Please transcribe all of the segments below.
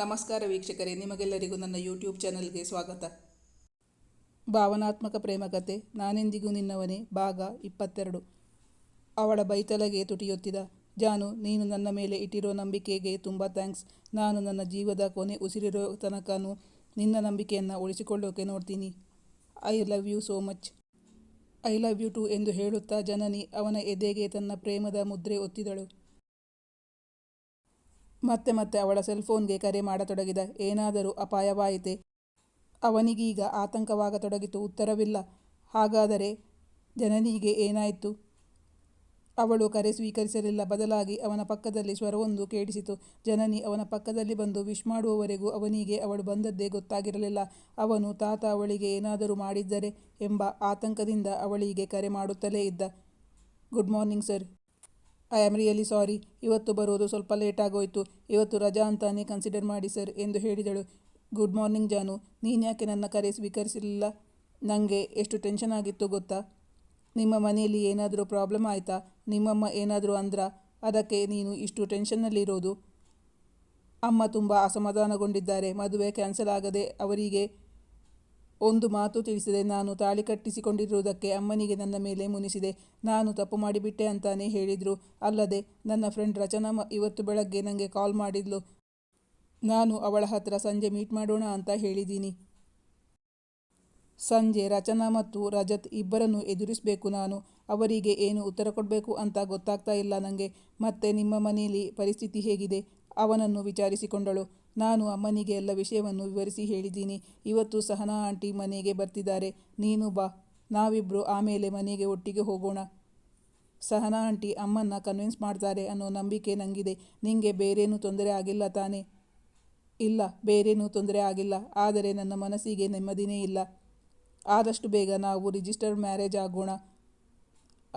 ನಮಸ್ಕಾರ ವೀಕ್ಷಕರೇ, ನಿಮಗೆಲ್ಲರಿಗೂ ನನ್ನ ಯೂಟ್ಯೂಬ್ ಚಾನಲ್ಗೆ ಸ್ವಾಗತ. ಭಾವನಾತ್ಮಕ ಪ್ರೇಮಕತೆ ನಾನೆಂದಿಗೂ ನಿನ್ನವನೇ, ಭಾಗ ಇಪ್ಪತ್ತೆರಡು. ಅವಳ ಬೈತಲಗೆ ತುಟಿಯೊತ್ತಿದ. ಜಾನು, ನೀನು ನನ್ನ ಮೇಲೆ ಇಟ್ಟಿರೋ ನಂಬಿಕೆಗೆ ತುಂಬ ಥ್ಯಾಂಕ್ಸ್ ನಾನು ನನ್ನ ಜೀವದ ಕೊನೆ ಉಸಿರಿರೋ ತನಕನೂ ನಿನ್ನ ನಂಬಿಕೆಯನ್ನು ಉಳಿಸಿಕೊಳ್ಳೋಕೆ ನೋಡ್ತೀನಿ. I love you so much I love you too ಎಂದು ಹೇಳುತ್ತಾ ಜನನಿ ಅವನ ಎದೆಗೆ ತನ್ನ ಪ್ರೇಮದ ಮುದ್ರೆ ಒತ್ತಿದಳು. ಮತ್ತೆ ಮತ್ತೆ ಅವಳ ಸೆಲ್ಫೋನ್ಗೆ ಕರೆ ಮಾಡತೊಡಗಿದ. ಏನಾದರೂ ಅಪಾಯವಾಯಿತೆ? ಅವನಿಗೀಗ ಆತಂಕವಾಗತೊಡಗಿತು. ಉತ್ತರವಿಲ್ಲ. ಹಾಗಾದರೆ ಜನನಿಗೆ ಏನಾಯಿತು? ಅವಳು ಕರೆ ಸ್ವೀಕರಿಸಲಿಲ್ಲ. ಬದಲಾಗಿ ಅವನ ಪಕ್ಕದಲ್ಲಿ ಸ್ವರವೊಂದು ಕೇಳಿಸಿತು. ಜನನಿ ಅವನ ಪಕ್ಕದಲ್ಲಿ ಬಂದು ವಿಶ್ ಮಾಡುವವರೆಗೂ ಅವನಿಗೆ ಅವಳು ಬಂದದ್ದೇ ಗೊತ್ತಾಗಿರಲಿಲ್ಲ. ಅವನು, ತಾತ ಅವಳಿಗೆ ಏನಾದರೂ ಮಾಡಿದ್ದರೆ ಎಂಬ ಆತಂಕದಿಂದ ಅವಳಿಗೆ ಕರೆ ಮಾಡುತ್ತಲೇ ಇದ್ದ. Good morning sir. I am really sorry ಇವತ್ತು ಬರೋದು ಸ್ವಲ್ಪ ಲೇಟ್ ಆಗೋಯ್ತು. ಇವತ್ತು ರಜಾ ಅಂತಾನೆ ಕನ್ಸಿಡರ್ ಮಾಡಿ ಸರ್ ಎಂದು ಹೇಳಿದಳು. ಗುಡ್ ಮಾರ್ನಿಂಗ್ ಜಾನು. ನೀನ್ಯಾಕೆ ನನ್ನ ಕರೆ ಸ್ವೀಕರಿಸಲಿಲ್ಲ ನನಗೆ ಎಷ್ಟು ಟೆನ್ಷನ್ ಆಗಿತ್ತು ಗೊತ್ತಾ? ನಿಮ್ಮ ಮನೆಯಲ್ಲಿ ಏನಾದರೂ ಪ್ರಾಬ್ಲಮ್ ಆಯಿತಾ? ನಿಮ್ಮಮ್ಮ ಏನಾದರೂ ಅಂದ್ರ? ಅದಕ್ಕೆ ನೀನು ಇಷ್ಟು ಟೆನ್ಷನ್ನಲ್ಲಿರೋದು ಅಮ್ಮ ತುಂಬ ಅಸಮಾಧಾನಗೊಂಡಿದ್ದಾರೆ. ಮದುವೆ ಕ್ಯಾನ್ಸಲ್ ಆಗದೆ ಅವರಿಗೆ ಒಂದು ಮಾತು ತಿಳಿಸಿದೆ. ನಾನು ತಾಳಿ ಕಟ್ಟಿಸಿಕೊಂಡಿರುವುದಕ್ಕೆ ಅಮ್ಮನಿಗೆ ನನ್ನ ಮೇಲೆ ಮುನಿಸಿದೆ. ನಾನು ತಪ್ಪು ಮಾಡಿಬಿಟ್ಟೆ ಅಂತಾನೆ ಹೇಳಿದರು. ಅಲ್ಲದೆ, ನನ್ನ ಫ್ರೆಂಡ್ ರಚನಾ ಇವತ್ತು ಬೆಳಗ್ಗೆ ನನಗೆ ಕಾಲ್ ಮಾಡಿದ್ಲು. ನಾನು ಅವಳ ಹತ್ರ ಸಂಜೆ ಮೀಟ್ ಮಾಡೋಣ ಅಂತ ಹೇಳಿದ್ದೀನಿ. ಸಂಜೆ ರಚನಾ ಮತ್ತು ರಜತ್ ಇಬ್ಬರನ್ನು ಎದುರಿಸಬೇಕು ನಾನು. ಅವರಿಗೆ ಏನು ಉತ್ತರ ಕೊಡಬೇಕು ಅಂತ ಗೊತ್ತಾಗ್ತಾ ಇಲ್ಲ ನನಗೆ ಮತ್ತೆ ನಿಮ್ಮ ಮನೆಯಲ್ಲಿ ಪರಿಸ್ಥಿತಿ ಹೇಗಿದೆ? ಅವನನ್ನು ವಿಚಾರಿಸಿಕೊಂಡಳು. ನಾನು ಅಮ್ಮನಿಗೆ ಎಲ್ಲ ವಿಷಯವನ್ನು ವಿವರಿಸಿ ಹೇಳಿದ್ದೀನಿ. ಇವತ್ತು ಸಹನಾ ಆಂಟಿ ಮನೆಗೆ ಬರ್ತಿದ್ದಾರೆ. ನೀನು ಬಾ. ನಾವಿಬ್ಬರು ಆಮೇಲೆ ಮನೆಗೆ ಒಟ್ಟಿಗೆ ಹೋಗೋಣ. ಸಹನಾ ಆಂಟಿ ಅಮ್ಮನ್ನ ಕನ್ವಿನ್ಸ್ ಮಾಡ್ತಾರೆ ಅನ್ನೋ ನಂಬಿಕೆ ನನಗಿದೆ ನಿಂಗೆ ಬೇರೇನೂ ತೊಂದರೆ ಆಗಿಲ್ಲ ತಾನೇ? ಇಲ್ಲ, ಬೇರೇನೂ ತೊಂದರೆ ಆಗಿಲ್ಲ. ಆದರೆ ನನ್ನ ಮನಸ್ಸಿಗೆ ನೆಮ್ಮದಿನೇ ಇಲ್ಲ. ಆದಷ್ಟು ಬೇಗ ನಾವು ರಿಜಿಸ್ಟರ್ಡ್ ಮ್ಯಾರೇಜ್ ಆಗೋಣ.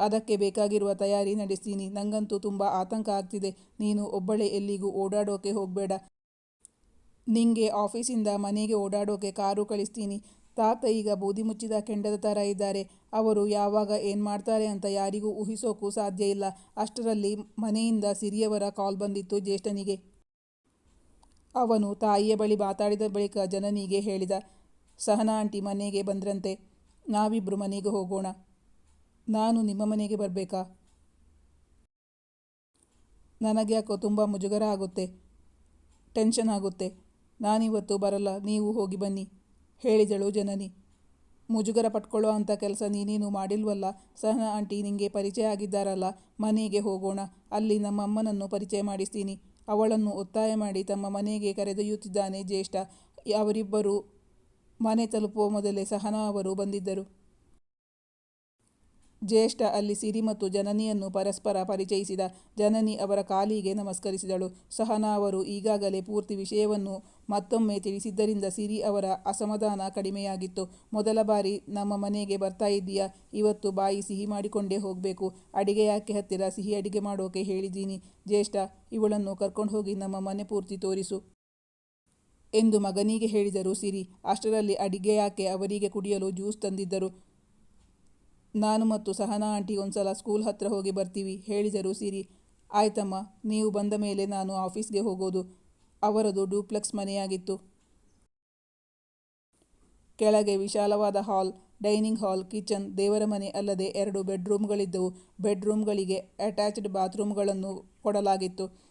ಅದಕ್ಕೆ ಬೇಕಾಗಿರುವ ತಯಾರಿ ನಡೆಸ್ತೀನಿ ನಂಗಂತೂ ತುಂಬ ಆತಂಕ ಆಗ್ತಿದೆ. ನೀನು ಒಬ್ಬಳೇ ಎಲ್ಲಿಗೂ ಓಡಾಡೋಕೆ ಹೋಗಬೇಡ. ನಿಂಗೆ ಆಫೀಸಿಂದ ಮನೆಗೆ ಓಡಾಡೋಕೆ ಕಾರು ಕಳಿಸ್ತೀನಿ. ತಾತ ಈಗ ಬೂದಿ ಮುಚ್ಚಿದ ಕೆಂಡದ ಥರ ಇದ್ದಾರೆ. ಅವರು ಯಾವಾಗ ಏನು ಮಾಡ್ತಾರೆ ಅಂತ ಯಾರಿಗೂ ಊಹಿಸೋಕ್ಕೂ ಸಾಧ್ಯ ಇಲ್ಲ. ಅಷ್ಟರಲ್ಲಿ ಮನೆಯಿಂದ ಸಿರಿಯವರ ಕಾಲ್ ಬಂದಿತ್ತು ಜ್ಯೇಷ್ಠನಿಗೆ. ಅವನು ತಾಯಿಯ ಬಳಿ ಮಾತಾಡಿದ ಬಳಿಕ ಜನನಿಗೆ ಹೇಳಿದ, ಸಹನಾ ಆಂಟಿ ಮನೆಗೆ ಬಂದ್ರಂತೆ. ನಾವಿಬ್ಬರು ಮನೆಗೆ ಹೋಗೋಣ. ನಾನು ನಿಮ್ಮ ಮನೆಗೆ ಬರಬೇಕಾ? ನನಗೆ ಯಾಕೋ ತುಂಬ ಮುಜುಗರ ಆಗುತ್ತೆ, ಟೆನ್ಷನ್ ಆಗುತ್ತೆ. ನಾನಿವತ್ತು ಬರಲ್ಲ, ನೀವು ಹೋಗಿ ಬನ್ನಿ, ಹೇಳಿದಳು ಜನನಿ. ಮುಜುಗರ ಪಟ್ಕೊಳ್ಳೋ ಅಂಥ ಕೆಲಸ ನೀನೇನು ಮಾಡಿಲ್ವಲ್ಲ? ಸಹನಾ ಆಂಟಿ ನಿಮಗೆ ಪರಿಚಯ ಆಗಿದ್ದಾರಲ್ಲ, ಮನೆಗೆ ಹೋಗೋಣ. ಅಲ್ಲಿ ನಮ್ಮ ಅಮ್ಮನನ್ನು ಪರಿಚಯ ಮಾಡಿಸ್ತೀನಿ. ಅವಳನ್ನು ಒತ್ತಾಯ ಮಾಡಿ ತಮ್ಮ ಮನೆಗೆ ಕರೆದೊಯ್ಯುತ್ತಿದ್ದಾನೆ ಜ್ಯೇಷ್ಠ. ಅವರಿಬ್ಬರು ಮನೆ ತಲುಪುವ ಮೊದಲೇ ಸಹನಾ ಅವರು ಬಂದಿದ್ದರು. ಜ್ಯೇಷ್ಠ ಅಲ್ಲಿ ಸಿರಿ ಮತ್ತು ಜನನಿಯನ್ನು ಪರಸ್ಪರ ಪರಿಚಯಿಸಿದ ಜನನಿ ಅವರ ಕಾಲಿಗೆ ನಮಸ್ಕರಿಸಿದಳು. ಸಹನಾ ಅವರು ಈಗಾಗಲೇ ಪೂರ್ತಿ ವಿಷಯವನ್ನು ಮತ್ತೊಮ್ಮೆ ತಿಳಿಸಿದ್ದರಿಂದ ಸಿರಿ ಅವರ ಅಸಮಾಧಾನ ಕಡಿಮೆಯಾಗಿತ್ತು. ಮೊದಲ ಬಾರಿ ನಮ್ಮ ಮನೆಗೆ ಬರ್ತಾ ಇದ್ದೀಯಾ? ಇವತ್ತು ಬಾಯಿ ಸಿಹಿ ಮಾಡಿಕೊಂಡೇ ಹೋಗಬೇಕು. ಅಡಿಗೆ ಯಾಕೆ ಹತ್ತಿರ? ಸಿಹಿ ಅಡಿಗೆ ಮಾಡೋಕೆ ಹೇಳಿದ್ದೀನಿ. ಜ್ಯೇಷ್ಠ, ಇವಳನ್ನು ಕರ್ಕೊಂಡು ಹೋಗಿ ನಮ್ಮ ಮನೆ ಪೂರ್ತಿ ತೋರಿಸು ಎಂದು ಮಗನಿಗೆ ಹೇಳಿದರು ಸಿರಿ. ಅಷ್ಟರಲ್ಲಿ ಅಡಿಗೆ ಯಾಕೆ ಅವರಿಗೆ ಕುಡಿಯಲು ಜ್ಯೂಸ್ ತಂದಿದ್ದರು? ನಾನು ಮತ್ತು ಸಹನಾ ಆಂಟಿ ಒಂದ್ಸಲ ಸ್ಕೂಲ್ ಹತ್ರ ಹೋಗಿ ಬರ್ತೀವಿ. ಹೇಳಿದರು, ಸಿರಿ, ಆಯ್ತಮ್ಮ, ನೀವು ಬಂದ ಮೇಲೆ ನಾನು ಆಫೀಸ್ಗೆ ಹೋಗೋದು. ಅವರದು ಡೂಪ್ಲೆಕ್ಸ್ ಮನೆಯಾಗಿತ್ತು. ಕೆಳಗೆ ವಿಶಾಲವಾದ ಹಾಲ್, ಡೈನಿಂಗ್ ಹಾಲ್, ಕಿಚನ್, ದೇವರ ಮನೆ ಅಲ್ಲದೆ ಎರಡು ಬೆಡ್ರೂಮ್ಗಳಿದ್ದವು. ಬೆಡ್ರೂಮ್ಗಳಿಗೆ ಅಟ್ಯಾಚ್ಡ್ ಬಾತ್ರೂಮ್ಗಳನ್ನು ಕೊಡಲಾಗಿತ್ತು.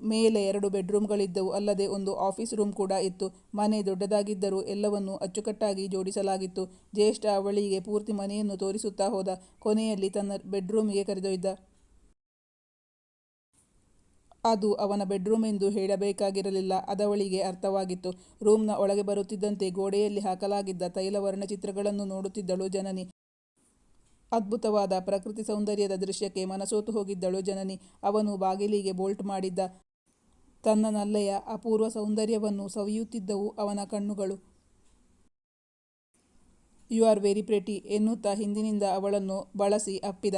ಮೇಲೆ ಎರಡು ಬೆಡ್ರೂಮ್ಗಳಿದ್ದವು. ಅಲ್ಲದೆ ಒಂದು ಆಫೀಸ್ ರೂಮ್ ಕೂಡ ಇತ್ತು. ಮನೆ ದೊಡ್ಡದಾಗಿದ್ದರೂ ಎಲ್ಲವನ್ನು ಅಚ್ಚುಕಟ್ಟಾಗಿ ಜೋಡಿಸಲಾಗಿತ್ತು. ಜ್ಯೇಷ್ಠ ಅವಳಿಗೆ ಪೂರ್ತಿ ಮನೆಯನ್ನು ತೋರಿಸುತ್ತಾ ಹೋದ. ಕೊನೆಯಲ್ಲಿ ತನ್ನ ಬೆಡ್ರೂಮ್ಗೆ ಕರೆದೊಯ್ದ. ಅದು ಅವನ ಬೆಡ್ರೂಮ್ ಎಂದು ಹೇಳಬೇಕಾಗಿರಲಿಲ್ಲ. ಅದವಳಿಗೆ ಅರ್ಥವಾಗಿತ್ತು. ರೂಮ್ನ ಒಳಗೆ ಬರುತ್ತಿದ್ದಂತೆ ಗೋಡೆಯಲ್ಲಿ ಹಾಕಲಾಗಿದ್ದ ತೈಲ ವರ್ಣಚಿತ್ರಗಳನ್ನು ನೋಡುತ್ತಿದ್ದಳು ಜನನಿ. ಅದ್ಭುತವಾದ ಪ್ರಕೃತಿ ಸೌಂದರ್ಯದ ದೃಶ್ಯಕ್ಕೆ ಮನಸೋತು ಹೋಗಿದ್ದಳು ಜನನಿ. ಅವನು ಬಾಗಿಲಿಗೆ ಬೋಲ್ಟ್ ಮಾಡಿದ್ದ ತನ್ನ ನಲ್ಲೆಯ ಅಪೂರ್ವ ಸೌಂದರ್ಯವನ್ನು ಸವಿಯುತ್ತಿದ್ದವು ಅವನ ಕಣ್ಣುಗಳು. ಯು ಆರ್ ವೆರಿ ಪ್ರೆಟಿ ಎನ್ನುತ್ತಾ ಹಿಂದಿನಿಂದ ಅವಳನ್ನು ಬಳಸಿ ಅಪ್ಪಿದ.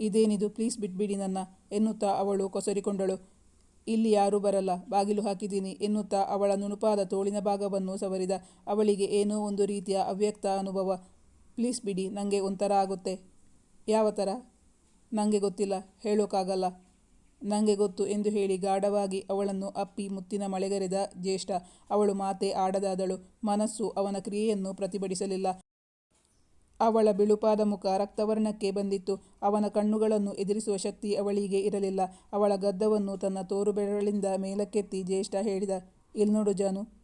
ಇದೇನಿದು? ಪ್ಲೀಸ್ ಬಿಟ್ಬಿಡಿ ನನ್ನ ಎನ್ನುತ್ತಾ ಅವಳು ಕೊಸರಿಕೊಂಡಳು. ಇಲ್ಲಿ ಯಾರೂ ಬರಲ್ಲ, ಬಾಗಿಲು ಹಾಕಿದ್ದೀನಿ ಎನ್ನುತ್ತಾ ಅವಳ ನುಣುಪಾದ ತೋಳಿನ ಭಾಗವನ್ನು ಸವರಿದ. ಅವಳಿಗೆ ಏನೋ ಒಂದು ರೀತಿಯ ಅವ್ಯಕ್ತ ಅನುಭವ. ಪ್ಲೀಸ್ ಬಿಡಿ ನನಗೆ ಒಂಥರ ಆಗುತ್ತೆ. ಯಾವ ಥರ? ನನಗೆ ಗೊತ್ತಿಲ್ಲ ಹೇಳೋಕ್ಕಾಗಲ್ಲ ನನಗೆ ಗೊತ್ತು ಎಂದು ಹೇಳಿ ಗಾಢವಾಗಿ ಅವಳನ್ನು ಅಪ್ಪಿ ಮುತ್ತಿನ ಮಳೆಗರೆದ ಜ್ಯೇಷ್ಠ. ಅವಳು ಮಾತೆ ಆಡದಾದಳು. ಮನಸ್ಸು ಅವನ ಕ್ರಿಯೆಯನ್ನು ಪ್ರತಿಭಟಿಸಲಿಲ್ಲ. ಅವಳ ಬಿಳುಪಾದ ಮುಖ ರಕ್ತವರ್ಣಕ್ಕೆ ಬಂದಿತ್ತು. ಅವನ ಕಣ್ಣುಗಳನ್ನು ಎದುರಿಸುವ ಶಕ್ತಿ ಅವಳಿಗೆ ಇರಲಿಲ್ಲ. ಅವಳ ಗದ್ದವನ್ನು ತನ್ನ ತೋರು ಬೆರಳಿಂದ ಮೇಲಕ್ಕೆತ್ತಿ ಜ್ಯೇಷ್ಠ ಹೇಳಿದ, ಇಲ್ನೋಡು ಜಾನು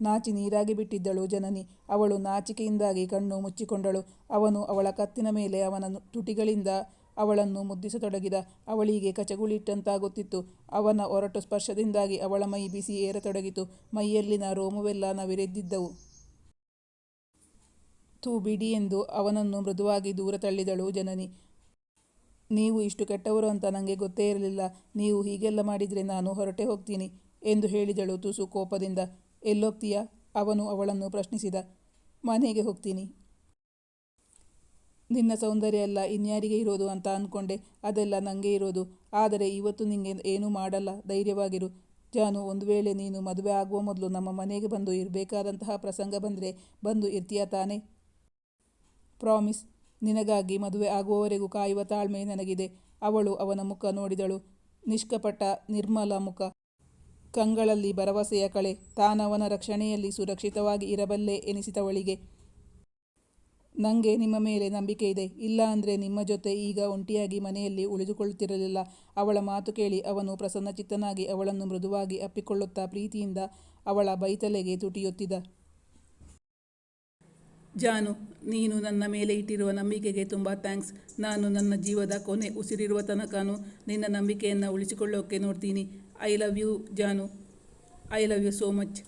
ನಾಚಿ ನೀರಾಗಿ ಬಿಟ್ಟಿದ್ದಳು ಜನನಿ. ಅವಳು ನಾಚಿಕೆಯಿಂದಾಗಿ ಕಣ್ಣು ಮುಚ್ಚಿಕೊಂಡಳು. ಅವನು ಅವಳ ಕತ್ತಿನ ಮೇಲೆ ಅವನ ತುಟಿಗಳಿಂದ ಅವಳನ್ನು ಮುದ್ದಿಸತೊಡಗಿದ. ಅವಳಿಗೆ ಕಚಗುಳಿಟ್ಟಂತಾಗುತ್ತಿತ್ತು. ಅವನ ಒರಟು ಸ್ಪರ್ಶದಿಂದಾಗಿ ಅವಳ ಮೈ ಬಿಸಿ ಏರತೊಡಗಿತು. ಮೈಯಲ್ಲಿನ ರೋಮವೆಲ್ಲ ನವಿರೆದ್ದಿದ್ದವು. ತೂ ಬಿಡಿ ಎಂದು ಅವನನ್ನು ಮೃದುವಾಗಿ ದೂರ ತಳ್ಳಿದಳು ಜನನಿ. ನೀವು ಇಷ್ಟು ಕೆಟ್ಟವರು ಅಂತ ನನಗೆ ಗೊತ್ತೇ ಇರಲಿಲ್ಲ. ನೀವು ಹೀಗೆಲ್ಲ ಮಾಡಿದರೆ ನಾನು ಹೊರಟೆ ಹೋಗ್ತೀನಿ ಎಂದು ಹೇಳಿದಳು ತುಸು ಕೋಪದಿಂದ. ಎಲ್ಲೋಗ್ತೀಯಾ ಅವನು ಅವಳನ್ನು ಪ್ರಶ್ನಿಸಿದ. ಮನೆಗೆ ಹೋಗ್ತೀನಿ. ನಿನ್ನ ಸೌಂದರ್ಯ ಎಲ್ಲ ಇನ್ಯಾರಿಗೆ ಇರೋದು ಅಂತ ಅಂದ್ಕೊಂಡೆ ಅದೆಲ್ಲ ನನಗೆ ಇರೋದು. ಆದರೆ ಇವತ್ತು ನಿಂಗೆ ಏನೂ ಮಾಡಲ್ಲ. ಧೈರ್ಯವಾಗಿರು. ಜಾನು, ಒಂದು ವೇಳೆ ನೀನು ಮದುವೆ ಆಗುವ ಮೊದಲು ನಮ್ಮ ಮನೆಗೆ ಬಂದು ಇರಬೇಕಾದಂತಹ ಪ್ರಸಂಗ ಬಂದರೆ ಬಂದು ಇರ್ತೀಯ ತಾನೇ? ಪ್ರಾಮಿಸ್. ನಿನಗಾಗಿ ಮದುವೆ ಆಗುವವರೆಗೂ ಕಾಯುವ ತಾಳ್ಮೆ ನನಗಿದೆ. ಅವಳು ಅವನ ಮುಖ ನೋಡಿದಳು. ನಿಷ್ಕಪಟ, ನಿರ್ಮಲ ಮುಖ. ಕಂಗಳಲ್ಲಿ ಭರವಸೆಯ ಕಳೆ. ತಾನವನ ರಕ್ಷಣೆಯಲ್ಲಿ ಸುರಕ್ಷಿತವಾಗಿ ಇರಬಲ್ಲೆ ಎನಿಸಿದವಳಿಗೆ. ನನಗೆ ನಿಮ್ಮ ಮೇಲೆ ನಂಬಿಕೆ ಇದೆ. ಇಲ್ಲ ಅಂದರೆ ನಿಮ್ಮ ಜೊತೆ ಈಗ ಒಂಟಿಯಾಗಿ ಮನೆಯಲ್ಲಿ ಉಳಿದುಕೊಳ್ಳುತ್ತಿರಲಿಲ್ಲ. ಅವಳ ಮಾತು ಕೇಳಿ ಅವನು ಪ್ರಸನ್ನಚಿತ್ತನಾಗಿ ಅವಳನ್ನು ಮೃದುವಾಗಿ ಅಪ್ಪಿಕೊಳ್ಳುತ್ತಾ ಪ್ರೀತಿಯಿಂದ ಅವಳ ಬೈತಲೆಗೆ ತುಟಿಯುತ್ತಿದ್ದ ಜಾನು, ನೀನು ನನ್ನ ಮೇಲೆ ಇಟ್ಟಿರುವ ನಂಬಿಕೆಗೆ ತುಂಬ ಥ್ಯಾಂಕ್ಸ್. ನಾನು ನನ್ನ ಜೀವದ ಕೊನೆ ಉಸಿರಿರುವ ತನಕನೂ ನಿನ್ನ ನಂಬಿಕೆಯನ್ನು ಉಳಿಸಿಕೊಳ್ಳೋಕೆ ನೋಡ್ತೀನಿ. I love you Janu. I love you so much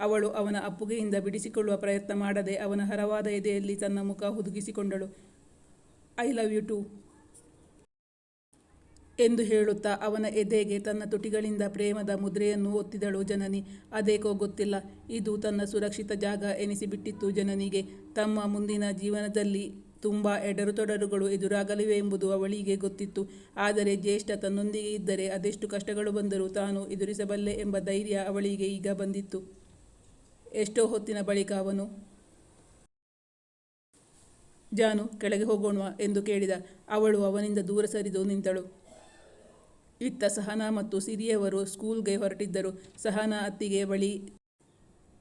ಅವಳು ಅವನ ಅಪ್ಪುಗೆಯಿಂದ ಬಿಡಿಸಿಕೊಳ್ಳುವ ಪ್ರಯತ್ನ ಮಾಡದೆ ಅವನ ಹರವಾದ ಎದೆಯಲ್ಲಿ ತನ್ನ ಮುಖ ಹುದುಗಿಸಿಕೊಂಡಳು. ಐ ಲವ್ ಯು ಟು ಎಂದು ಹೇಳುತ್ತಾ ಅವನ ಎದೆಗೆ ತನ್ನ ತುಟಿಗಳಿಂದ ಪ್ರೇಮದ ಮುದ್ರೆಯನ್ನು ಒತ್ತಿದಳು ಜನನಿ. ಅದೇಕೋ ಗೊತ್ತಿಲ್ಲ. ಇದು ತನ್ನ ಸುರಕ್ಷಿತ ಜಾಗ ಎನಿಸಿಬಿಟ್ಟಿತ್ತು ಜನನಿಗೆ. ತಮ್ಮ ಮುಂದಿನ ಜೀವನದಲ್ಲಿ ತುಂಬ ಎಡರುತೊಡರುಗಳು ಎದುರಾಗಲಿವೆ ಎಂಬುದು ಅವಳಿಗೆ ಗೊತ್ತಿತ್ತು. ಆದರೆ ಜ್ಯೇಷ್ಠ ತನ್ನೊಂದಿಗೆ ಇದ್ದರೆ ಅದೆಷ್ಟು ಕಷ್ಟಗಳು ಬಂದರೂ ತಾನು ಎದುರಿಸಬಲ್ಲೆ ಎಂಬ ಧೈರ್ಯ ಅವಳಿಗೆ ಈಗ ಬಂದಿತ್ತು. ಎಷ್ಟೋ ಹೊತ್ತಿನ ಬಳಿಕ ಅವನು, ಜಾನು, ಕೆಳಗೆ ಹೋಗೋಣ ಎಂದು ಕೇಳಿದ. ಅವಳು ಅವನಿಂದ ದೂರ ಸರಿದು ನಿಂತಳು. ಇತ್ತ ಸಹನಾ ಮತ್ತು ಸಿರಿಯವರು ಸ್ಕೂಲ್ಗೆ ಹೊರಟಿದ್ದರು. ಸಹನಾ ಅತ್ತಿಗೆ ಬಳಿ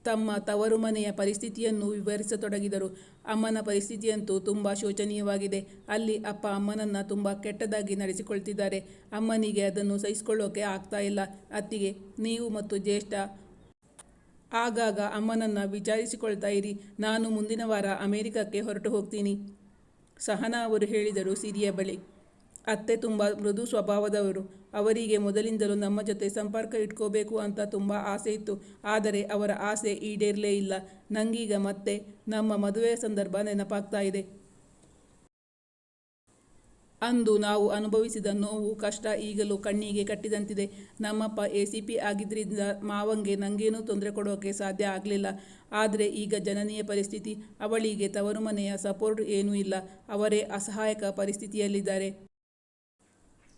ತಮ್ಮ ತವರು ಮನೆಯ ಪರಿಸ್ಥಿತಿಯನ್ನು ವಿವರಿಸತೊಡಗಿದರು. ಅಮ್ಮನ ಪರಿಸ್ಥಿತಿಯಂತೂ ತುಂಬ ಶೋಚನೀಯವಾಗಿದೆ. ಅಲ್ಲಿ ಅಪ್ಪ ಅಮ್ಮನನ್ನು ತುಂಬ ಕೆಟ್ಟದಾಗಿ ನಡೆಸಿಕೊಳ್ತಿದ್ದಾರೆ. ಅಮ್ಮನಿಗೆ ಅದನ್ನು ಸಹಿಸಿಕೊಳ್ಳೋಕೆ ಆಗ್ತಾ ಇಲ್ಲ. ಅತ್ತಿಗೆ, ನೀವು ಮತ್ತು ಜ್ಯೇಷ್ಠ. ಆಗಾಗ ಅಮ್ಮನನ್ನು ವಿಚಾರಿಸಿಕೊಳ್ತಾ ಇರಿ. ನಾನು ಮುಂದಿನ ವಾರ ಅಮೆರಿಕಕ್ಕೆ ಹೊರಟು ಹೋಗ್ತೀನಿ. ಸಹನಾ ಅವರು ಹೇಳಿದರು, ಸಿರಿಯ ಬಳಿ. ಅತ್ತೆ ತುಂಬ ಮೃದು ಸ್ವಭಾವದವರು. ಅವರಿಗೆ ಮೊದಲಿಂದಲೂ ನಮ್ಮ ಜೊತೆ ಸಂಪರ್ಕ ಇಟ್ಕೋಬೇಕು ಅಂತ ತುಂಬ ಆಸೆ ಇತ್ತು. ಆದರೆ ಅವರ ಆಸೆ ಈಡೇರಲೇ ಇಲ್ಲ. ನಂಗೀಗ ಮತ್ತೆ ನಮ್ಮ ಮದುವೆಯ ಸಂದರ್ಭ ನೆನಪಾಗ್ತಾ ಇದೆ. ಅಂದು ನಾವು ಅನುಭವಿಸಿದ ನೋವು, ಕಷ್ಟ ಈಗಲೂ ಕಣ್ಣಿಗೆ ಕಟ್ಟಿದಂತಿದೆ. ನಮ್ಮಪ್ಪ ಎ ಸಿ ಪಿ ಆಗಿದ್ದರಿಂದ ಮಾವಂಗೆ ನನಗೇನೂ ತೊಂದರೆ ಕೊಡೋಕೆ ಸಾಧ್ಯ ಆಗಲಿಲ್ಲ. ಆದರೆ ಈಗ ಜನನೀಯ ಪರಿಸ್ಥಿತಿ, ಅವಳಿಗೆ ತವರು ಮನೆಯ ಸಪೋರ್ಟ್ ಏನೂ ಇಲ್ಲ. ಅವರೇ ಅಸಹಾಯಕ ಪರಿಸ್ಥಿತಿಯಲ್ಲಿದ್ದಾರೆ.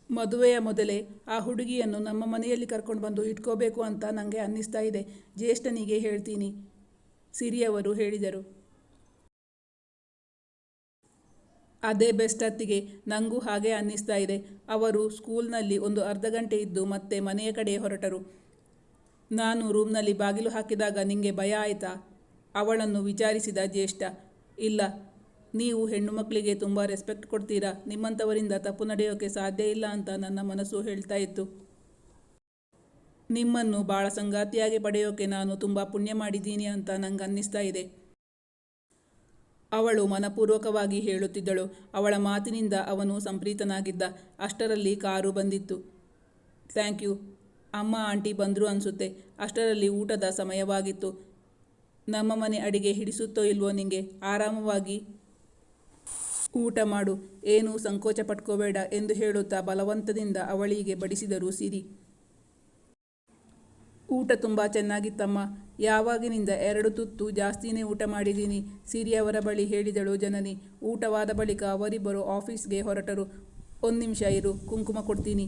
ಮದುವೆಯ ಮೊದಲೇ ಆ ಹುಡುಗಿಯನ್ನು ನಮ್ಮ ಮನೆಯಲ್ಲಿ ಕರ್ಕೊಂಡು ಬಂದು ಇಟ್ಕೋಬೇಕು ಅಂತ ನನಗೆ ಅನ್ನಿಸ್ತಾ ಇದೆ. ಜ್ಯೇಷ್ಠನಿಗೆ ಹೇಳ್ತೀನಿ, ಸಿರಿಯವರು ಹೇಳಿದರು. ಅದೇ ಬೆಸ್ಟ್ ಅತ್ತಿಗೆ ನನಗೂ ಹಾಗೆ ಅನ್ನಿಸ್ತಾ ಇದೆ. ಅವರು ಸ್ಕೂಲ್ನಲ್ಲಿ ಒಂದು ಅರ್ಧ ಗಂಟೆ ಇದ್ದು ಮತ್ತೆ ಮನೆಯ ಕಡೆ ಹೊರಟರು. ನಾನು ರೂಮ್ನಲ್ಲಿ ಬಾಗಿಲು ಹಾಕಿದಾಗ ನಿಂಗೆ ಭಯ ಆಯಿತಾ? ಅವಳನ್ನು ವಿಚಾರಿಸಿದ ಜ್ಯೇಷ್ಠ, ಇಲ್ಲ ನೀವು ಹೆಣ್ಣು ಮಕ್ಕಳಿಗೆ ತುಂಬ ರೆಸ್ಪೆಕ್ಟ್ ಕೊಡ್ತೀರಾ? ನಿಮ್ಮಂಥವರಿಂದ ತಪ್ಪು ನಡೆಯೋಕೆ ಸಾಧ್ಯ ಇಲ್ಲ ಅಂತ ನನ್ನ ಮನಸ್ಸು ಹೇಳ್ತಾ ಇತ್ತು. ನಿಮ್ಮನ್ನು ಭಾಳ ಸಂಗಾತಿಯಾಗಿ ಪಡೆಯೋಕೆ ನಾನು ತುಂಬ ಪುಣ್ಯ ಮಾಡಿದ್ದೀನಿ ಅಂತ ನಂಗೆ ಅನ್ನಿಸ್ತಾ ಇದೆ. ಅವಳು ಮನಪೂರ್ವಕವಾಗಿ ಹೇಳುತ್ತಿದ್ದಳು. ಅವಳ ಮಾತಿನಿಂದ ಅವನು ಸಂಪ್ರೀತನಾಗಿದ್ದ. ಅಷ್ಟರಲ್ಲಿ ಕಾರು ಬಂದಿತ್ತು. Thank you. ಅಮ್ಮ, ಆಂಟಿ ಬಂದರು ಅನಿಸುತ್ತೆ. ಅಷ್ಟರಲ್ಲಿ ಊಟದ ಸಮಯವಾಗಿತ್ತು. ನಮ್ಮ ಮನೆ ಅಡಿಗೆ ಹಿಡಿಸುತ್ತೋ ಇಲ್ವೋ ನಿಂಗೆ? ಆರಾಮವಾಗಿ ಊಟ ಮಾಡು, ಏನೂ ಸಂಕೋಚ ಪಟ್ಕೋಬೇಡ ಎಂದು ಹೇಳುತ್ತಾ ಬಲವಂತದಿಂದ ಅವಳಿಗೆ ಬಡಿಸಿದರು ಸಿರಿ. ಊಟ ತುಂಬ ಚೆನ್ನಾಗಿತ್ತಮ್ಮ ಯಾವಾಗಿನಿಂದ ಎರಡು ತುತ್ತು ಜಾಸ್ತಿನೇ ಊಟ ಮಾಡಿದ್ದೀನಿ ಸಿರಿಯವರ ಬಳಿ ಹೇಳಿದಳು ಜನನಿ. ಊಟವಾದ ಬಳಿಕ ಅವರಿಬ್ಬರು ಆಫೀಸ್ಗೆ ಹೊರಟರು. ಒಂದು ನಿಮಿಷ ಇರು, ಕುಂಕುಮ ಕೊಡ್ತೀನಿ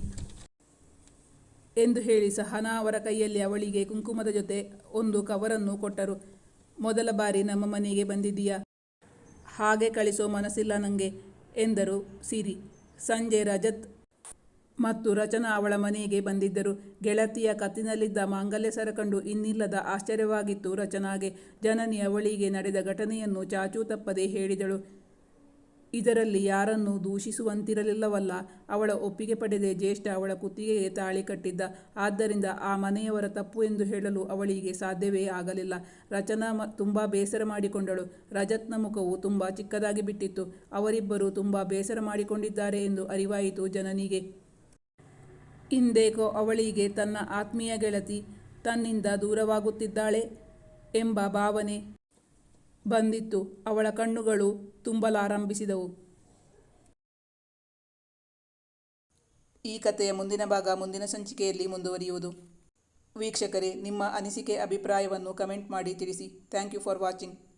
ಎಂದು ಹೇಳಿ ಸಹನಾ ಅವರ ಕೈಯಲ್ಲಿ ಅವಳಿಗೆ ಕುಂಕುಮದ ಜೊತೆ ಒಂದು ಕವರನ್ನು ಕೊಟ್ಟರು. ಮೊದಲ ಬಾರಿ ನಮ್ಮ ಮನೆಗೆ ಬಂದಿದ್ದೀಯಾ? ಹಾಗೆ ಕಳಿಸೋ ಮನಸ್ಸಿಲ್ಲ ನನಗೆ ಎಂದರು ಸಿರಿ. ಸಂಜೆ ರಜತ್ ಮತ್ತು ರಚನಾ ಅವಳ ಮನೆಗೆ ಬಂದಿದ್ದರು. ಗೆಳತಿಯ ಕತ್ತಿನಲ್ಲಿದ್ದ ಮಾಂಗಲ್ಯ ಸರ ಕಂಡು ಇನ್ನಿಲ್ಲದ ಆಶ್ಚರ್ಯವಾಗಿತ್ತು ರಚನಾಗೆ. ಜನನಿ ಅವಳಿಗೆ ನಡೆದ ಘಟನೆಯನ್ನು ಚಾಚೂ ತಪ್ಪದೆ ಹೇಳಿದಳು. ಇದರಲ್ಲಿ ಯಾರನ್ನು ದೂಷಿಸುವಂತಿರಲಿಲ್ಲವಲ್ಲ. ಅವಳ ಒಪ್ಪಿಗೆ ಪಡೆದೇ ಜ್ಯೇಷ್ಠ ಅವಳ ಕುತ್ತಿಗೆಗೆ ತಾಳಿ ಕಟ್ಟಿದ್ದ. ಆದ್ದರಿಂದ ಆ ಮನೆಯವರ ತಪ್ಪು ಎಂದು ಹೇಳಲು ಅವಳಿಗೆ ಸಾಧ್ಯವೇ ಆಗಲಿಲ್ಲ. ರಚನಾ ಮ, ತುಂಬ ಬೇಸರ ಮಾಡಿಕೊಂಡಳು. ರಜತ್ನ ಮುಖವು ತುಂಬ ಚಿಕ್ಕದಾಗಿ ಬಿಟ್ಟಿತ್ತು. ಅವರಿಬ್ಬರು ತುಂಬ ಬೇಸರ ಮಾಡಿಕೊಂಡಿದ್ದಾರೆ ಎಂದು ಅರಿವಾಯಿತು ಜನನಿಗೆ. ಇಂದೇಕೋ ಅವಳಿಗೆ ತನ್ನ ಆತ್ಮೀಯ ಗೆಳತಿ ತನ್ನಿಂದ ದೂರವಾಗುತ್ತಿದ್ದಾಳೆ ಎಂಬ ಭಾವನೆ ಬಂದಿತ್ತು. ಅವಳ ಕಣ್ಣುಗಳು ತುಂಬಲಾರಂಭಿಸಿದವು ಈ ಕಥೆಯ ಮುಂದಿನ ಭಾಗ ಮುಂದಿನ ಸಂಚಿಕೆಯಲ್ಲಿ ಮುಂದುವರಿಯುವುದು. ವೀಕ್ಷಕರೇ, ನಿಮ್ಮ ಅನಿಸಿಕೆ, ಅಭಿಪ್ರಾಯವನ್ನು ಕಮೆಂಟ್ ಮಾಡಿ ತಿಳಿಸಿ. Thank you for watching.